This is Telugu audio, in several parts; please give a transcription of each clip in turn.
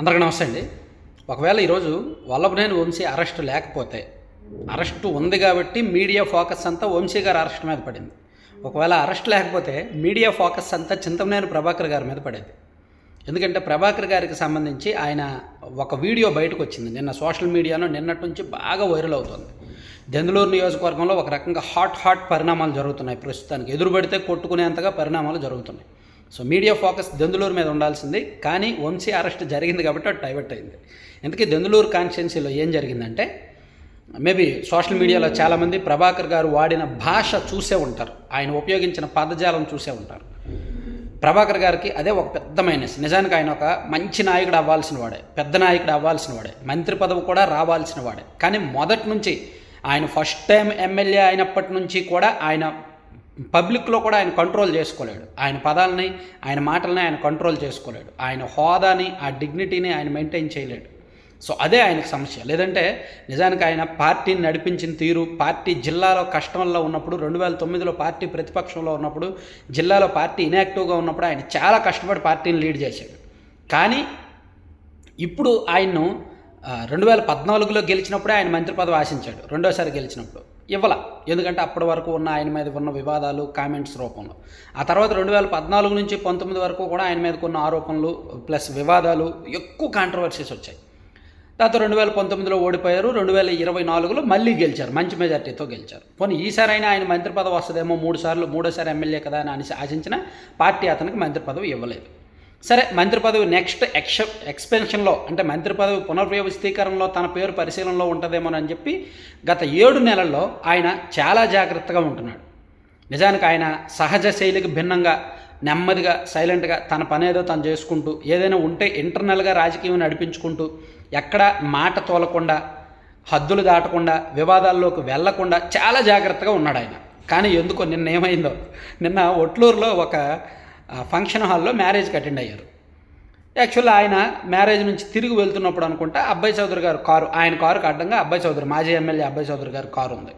అందరికీ నమస్తే అండి. ఒకవేళ ఈరోజు వల్లభనేని వంశీ అరెస్ట్ లేకపోతే అరెస్ట్ ఉంది కాబట్టి మీడియా ఫోకస్ అంతా వంశీ గారి అరెస్ట్ మీద పడింది. ఒకవేళ అరెస్ట్ లేకపోతే మీడియా ఫోకస్ అంతా చింతమనేని ప్రభాకర్ గారి మీద పడేది. ఎందుకంటే ప్రభాకర్ గారికి సంబంధించి ఆయన ఒక వీడియో బయటకు వచ్చింది. నిన్న సోషల్ మీడియాలో నిన్నటి నుంచి బాగా వైరల్ అవుతుంది. దెందులూరు నియోజకవర్గంలో ఒక రకంగా హాట్ హాట్ పరిణామాలు జరుగుతున్నాయి. ప్రస్తుతానికి ఎదురుపడితే కొట్టుకునేంతగా పరిణామాలు జరుగుతున్నాయి. సో మీడియా ఫోకస్ దెందులూరు మీద ఉండాల్సింది. కానీ వంశీ అరెస్ట్ జరిగింది కాబట్టి అది డైవర్ట్ అయింది. ఇంతకీ దెందులూరు కాన్స్టిట్యున్సీలో ఏం జరిగిందంటే మేబీ సోషల్ మీడియాలో చాలామంది ప్రభాకర్ గారు వాడిన భాష చూసే ఉంటారు. ఆయన ఉపయోగించిన పదజాలం చూసే ఉంటారు. ప్రభాకర్ గారికి అదే ఒక పెద్ద మైనస్. నిజానికి ఆయన ఒక మంచి నాయకుడు అవ్వాల్సిన వాడే. పెద్ద నాయకుడు అవ్వాల్సిన వాడే. మంత్రి పదవి కూడా రావాల్సిన వాడే. కానీ మొదటి నుంచి ఆయన ఫస్ట్ టైం ఎమ్మెల్యే అయినప్పటి నుంచి కూడా ఆయన పబ్లిక్లో కూడా ఆయన కంట్రోల్ చేసుకోలేడు. ఆయన పదాలని ఆయన మాటలని ఆయన కంట్రోల్ చేసుకోలేడు. ఆయన హోదాని ఆ డిగ్నిటీని ఆయన మెయింటైన్ చేయలేడు. సో అదే ఆయనకు సమస్య. లేదంటే నిజానికి ఆయన పార్టీని నడిపించిన తీరు పార్టీ జిల్లాలో కష్టంలో ఉన్నప్పుడు రెండు వేల తొమ్మిదిలో పార్టీ ప్రతిపక్షంలో ఉన్నప్పుడు జిల్లాలో పార్టీ ఇన్యాక్టివ్గా ఉన్నప్పుడు ఆయన చాలా కష్టపడి పార్టీని లీడ్ చేశాడు. కానీ ఇప్పుడు ఆయన్ను రెండు వేల పద్నాలుగులో గెలిచినప్పుడే ఆయన మంత్రి పదవి ఆశించాడు. రెండోసారి గెలిచినప్పుడు. ఇవ్వాల. ఎందుకంటే అప్పటి వరకు ఉన్న ఆయన మీద ఉన్న వివాదాలు కామెంట్స్ రూపంలో. ఆ తర్వాత రెండు వేల పద్నాలుగు నుంచి పంతొమ్మిది వరకు కూడా ఆయన మీద కొన్ని ఆరోపణలు ప్లస్ వివాదాలు ఎక్కువ కాంట్రవర్సీస్ వచ్చాయి. తర్వాత రెండు వేల పంతొమ్మిదిలో ఓడిపోయారు రెండు వేల ఇరవై నాలుగులో మళ్ళీ గెలిచారు మంచి మెజార్టీతో గెలిచారు. పోనీ ఈసారి అయినా ఆయన మంత్రి పదవి వస్తుందేమో మూడు సార్లు మూడోసారి ఎమ్మెల్యే కదా అని ఆశించిన పార్టీ అతనికి మంత్రి పదవి ఇవ్వలేదు. సరే మంత్రి పదవి నెక్స్ట్ ఎక్స్ ఎక్స్పెన్షన్లో అంటే మంత్రి పదవి పునర్వ్యవస్థీకరణలో తన పేరు పరిశీలనలో ఉంటుందేమోనని చెప్పి గత ఏడు నెలల్లో ఆయన చాలా జాగ్రత్తగా ఉంటున్నాడు. నిజానికి ఆయన సహజ శైలికి భిన్నంగా నెమ్మదిగా సైలెంట్గా తన పనేదో తను చేసుకుంటూ ఏదైనా ఉంటే ఇంటర్నల్గా రాజకీయం నడిపించుకుంటూ ఎక్కడ మాట తోలకుండా హద్దులు దాటకుండా వివాదాల్లోకి వెళ్ళకుండా చాలా జాగ్రత్తగా ఉన్నాడు ఆయన. కానీ ఎందుకో నిన్న ఏమైందో నిన్న ఒట్లూరులో ఒక ఫంక్షన్ హాల్లో మ్యారేజ్కి అటెండ్ అయ్యారు. యాక్చువల్లీ ఆయన మ్యారేజ్ నుంచి తిరిగి వెళ్తున్నప్పుడు అనుకుంటా అబ్బాయి చౌదరి గారు కారు ఆయన కారుకు అడ్డంగా అబ్బాయి చౌదరి మాజీ ఎమ్మెల్యే అబ్బాయి చౌదరి గారు కారు ఉంది.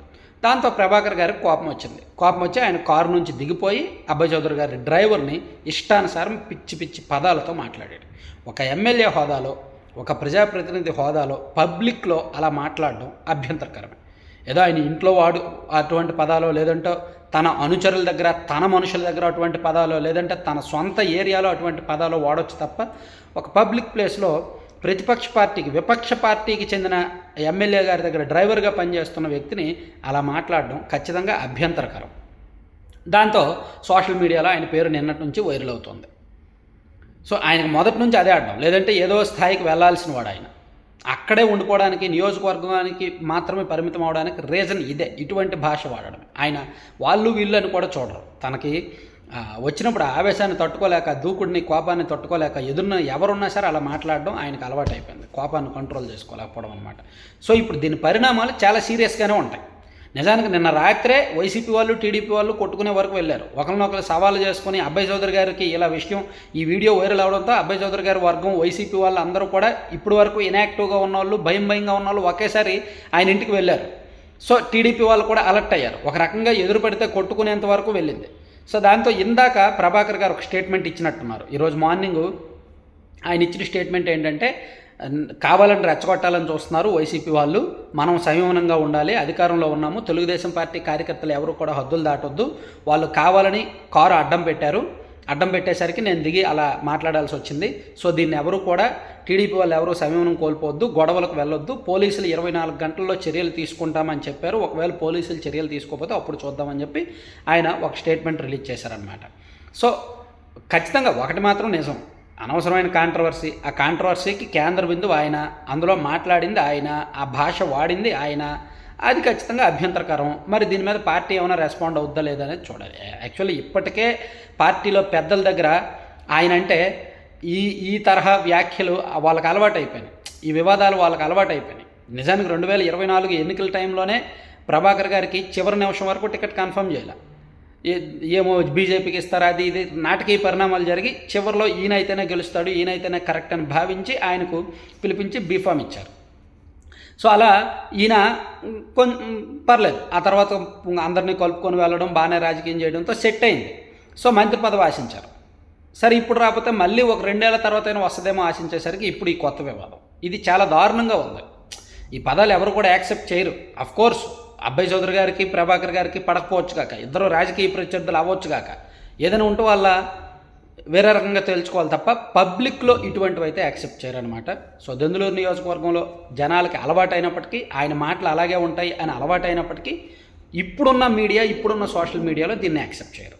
దాంతో ప్రభాకర్ గారికి కోపం వచ్చింది. కోపం వచ్చి ఆయన కారు నుంచి దిగిపోయి అబ్బాయి చౌదరి గారి డ్రైవర్ని ఇష్టానుసారం పిచ్చి పిచ్చి పదాలతో మాట్లాడాడు. ఒక ఎమ్మెల్యే హోదాలో ఒక ప్రజాప్రతినిధి హోదాలో పబ్లిక్లో అలా మాట్లాడడం అభ్యంతరకరమే ఏదో ఆయన ఇంట్లో వాడు అటువంటి పదాలు లేదంటే తన అనుచరుల దగ్గర తన మనుషుల దగ్గర అటువంటి పదాలు లేదంటే తన సొంత ఏరియాలో అటువంటి పదాలు వాడవచ్చు తప్ప ఒక పబ్లిక్ ప్లేస్లో ప్రతిపక్ష పార్టీకి విపక్ష పార్టీకి చెందిన ఎమ్మెల్యే గారి దగ్గర డ్రైవర్గా పనిచేస్తున్న వ్యక్తిని అలా మాట్లాడడం ఖచ్చితంగా అభ్యంతరకరం. దాంతో సోషల్ మీడియాలో ఆయన పేరు నిన్నటి నుంచి వైరల్ అవుతుంది. సో ఆయనకు మొదటి నుంచి అదే ఆడడం లేదంటే ఏదో స్థాయికి వెళ్ళాల్సిన వాడు ఆయన. అక్కడే ఉండిపోవడానికి నియోజకవర్గానికి మాత్రమే పరిమితం అవడానికి రీజన్ ఇదే. ఇటువంటి భాష వాడడం. ఆయన వాళ్ళు వీళ్ళు అని కూడా చూడరు. తనకి వచ్చినప్పుడు ఆవేశాన్ని తట్టుకోలేక దూకుడిని కోపాన్ని తట్టుకోలేక ఎదురున్న ఎవరున్నా సరే అలా మాట్లాడడం ఆయనకు అలవాటు అయిపోయింది కోపాన్ని కంట్రోల్ చేసుకోలేకపోవడం అనమాట సో ఇప్పుడు దీని పరిణామాలు చాలా సీరియస్గానే ఉంటాయి. నిజానికి నిన్న రాత్రే వైసీపీ వాళ్ళు టీడీపీ వాళ్ళు కొట్టుకునే వరకు వెళ్ళారు. ఒకరినొకరు సవాలు చేసుకుని అబ్బాయి చౌదరి గారికి ఇలా విషయం ఈ వీడియో వైరల్ అవడంతో అబ్బాయి చౌదరి గారి వర్గం వైసీపీ వాళ్ళు అందరూ కూడా ఇప్పటి వరకు ఇనాక్టివ్గా ఉన్న వాళ్ళు భయం భయంగా ఉన్న వాళ్ళు ఒకేసారి ఆయన ఇంటికి వెళ్ళారు. సో టీడీపీ వాళ్ళు కూడా అలర్ట్ అయ్యారు. ఒక రకంగా ఎదురు పడితే కొట్టుకునేంత వరకు వెళ్ళింది. సో దాంతో ఇందాక ప్రభాకర్ గారు ఒక స్టేట్మెంట్ ఇచ్చినట్టున్నారు. ఈరోజు మార్నింగ్ ఆయన ఇచ్చిన స్టేట్మెంట్ ఏంటంటే కావాలని రెచ్చగొట్టాలని చూస్తున్నారు వైసీపీ వాళ్ళు. మనం సంయమనంగా ఉండాలి అధికారంలో ఉన్నాము. తెలుగుదేశం పార్టీ కార్యకర్తలు ఎవరు కూడా హద్దులు దాటొద్దు. వాళ్ళు కావాలని కారు అడ్డం పెట్టారు. అడ్డం పెట్టేసరికి నేను దిగి అలా మాట్లాడాల్సి వచ్చింది. సో దీన్ని ఎవరు కూడా టీడీపీ వాళ్ళు ఎవరు సంయమనం కోల్పోవద్దు గొడవలకు వెళ్ళొద్దు. పోలీసులు ఇరవై నాలుగు గంటల్లో చర్యలు తీసుకుంటామని చెప్పారు. ఒకవేళ పోలీసులు చర్యలు తీసుకోకపోతే అప్పుడు చూద్దామని చెప్పి ఆయన ఒక స్టేట్మెంట్ రిలీజ్ చేశారనమాట సో ఖచ్చితంగా ఒకటి మాత్రం నిజం. అనవసరమైన కాంట్రవర్సీ ఆ కాంట్రవర్సీకి కేంద్ర బిందువు ఆయన. అందులో మాట్లాడింది ఆయన. ఆ భాష వాడింది ఆయన. అది ఖచ్చితంగా అభ్యంతరకరం. మరి దీని మీద పార్టీ ఏమైనా రెస్పాండ్ అవుద్దా లేదా అనేది చూడాలి. యాక్చువల్లీ ఇప్పటికే పార్టీలో పెద్దల దగ్గర ఆయన అంటే ఈ ఈ తరహా వ్యాఖ్యలు వాళ్ళకి అలవాటు అయిపోయినాయి. ఈ వివాదాలు వాళ్ళకి అలవాటు అయిపోయినాయి. నిజానికి రెండు వేల ఇరవై నాలుగు ఎన్నికల టైంలోనే ప్రభాకర్ గారికి చివరి నిమిషం వరకు టికెట్ కన్ఫర్మ్ చేయాలి. ఏమో బీజేపీకి ఇస్తారు అది ఇది. నాటకీయ పరిణామాలు జరిగి చివరిలో ఈయనైతేనే గెలుస్తాడు ఈయనైతేనే కరెక్ట్ అని భావించి ఆయనకు పిలిపించి బీఫామ్ ఇచ్చారు. సో అలా ఈయన కొంచెం పర్లేదు. ఆ తర్వాత అందరినీ కలుపుకొని వెళ్ళడం బాగానే రాజకీయం చేయడంతో సెట్ అయింది. సో మంత్రి పదవి ఆశించారు. సరే ఇప్పుడు రాకపోతే మళ్ళీ ఒక రెండేళ్ళ తర్వాత అయినా వస్తుందేమో ఆశించేసరికి ఇప్పుడు ఈ కొత్త వివాదం. ఇది చాలా దారుణంగా ఉంది. ఈ పదాలు ఎవరు కూడా యాక్సెప్ట్ చేయరు. అఫ్ కోర్స్ అబ్బాయి చౌదరి గారికి ప్రభాకర్ గారికి పడకపోవచ్చు కాక ఇద్దరు రాజకీయ ప్రత్యర్థులు అవ్వచ్చు కాక. ఏదైనా ఉంటే వాళ్ళ వేరే రకంగా తేల్చుకోవాలి తప్ప పబ్లిక్లో ఇటువంటివి అయితే యాక్సెప్ట్ చేయరనమాట సో దెందులూరు నియోజకవర్గంలో జనాలకి అలవాటు అయినప్పటికీ ఆయన మాటలు అలాగే ఉంటాయి అని అలవాటు అయినప్పటికీ ఇప్పుడున్న మీడియా ఇప్పుడున్న సోషల్ మీడియాలో దీన్ని యాక్సెప్ట్ చేయరు.